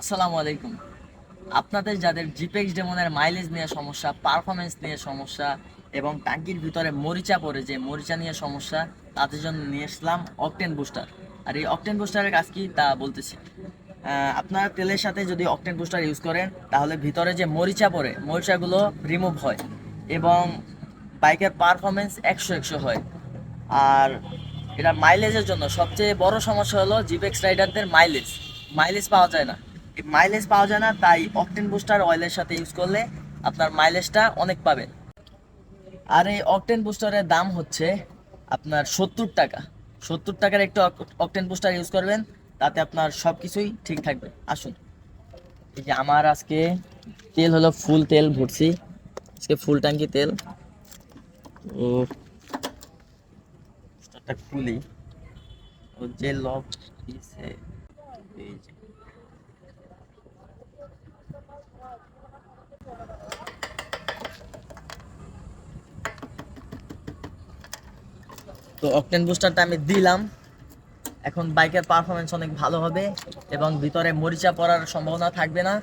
আসসালামু আলাইকুম। আপনাদের যাদের জিপেক্স ডেমনের মাইলেজ নিয়ে সমস্যা পারফরমেন্স নিয়ে সমস্যা এবং টাঙ্কির ভিতরে মরিচা পড়ে যে মরিচা নিয়ে সমস্যা, তাদের জন্য নিয়ে আসলাম অকটেন বুস্টার আর এই অকটেন বুস্টারের কাজ কি তা বলতেছি। আপনারা তেলের সাথে যদি অকটেন বুস্টার ইউজ করেন, তাহলে ভিতরে যে মরিচা পড়ে, মরিচাগুলো রিমুভ হয় এবং বাইকের পারফরমেন্স একশো একশো হয়। আর এটা মাইলেজের জন্য সবচেয়ে বড় সমস্যা হলো জিপেক্স রাইডারদের মাইলেজ মাইলেজ পাওয়া যায় না। মাইলেজ পাওয়া যায় না, তাই অকটেন বুস্টার অয়েলের সাথে ইউজ করলে আপনার মাইলেজটা অনেক পাবেন। আর এই অকটেন বুস্টারের দাম হচ্ছে আপনার সত্তর টাকা। সত্তর টাকার একটু অকটেন বুস্টার ইউজ করবেন, তাতে আপনার সব কিছুই ঠিক থাকবে। আসুন। এই যে আমার আজকে তেল হলো ফুল তেল ভরছি। আজকে ফুল ট্যাঙ্কি তেল। ও খুলি। ও যে লক দিয়েছে, এই তো অকটেন বুস্টারটা আমি দিলাম। এখন বাইকের পারফরমেন্স অনেক ভালো হবে এবং ভিতরে মরিচা পড়ার সম্ভাবনা থাকবে না।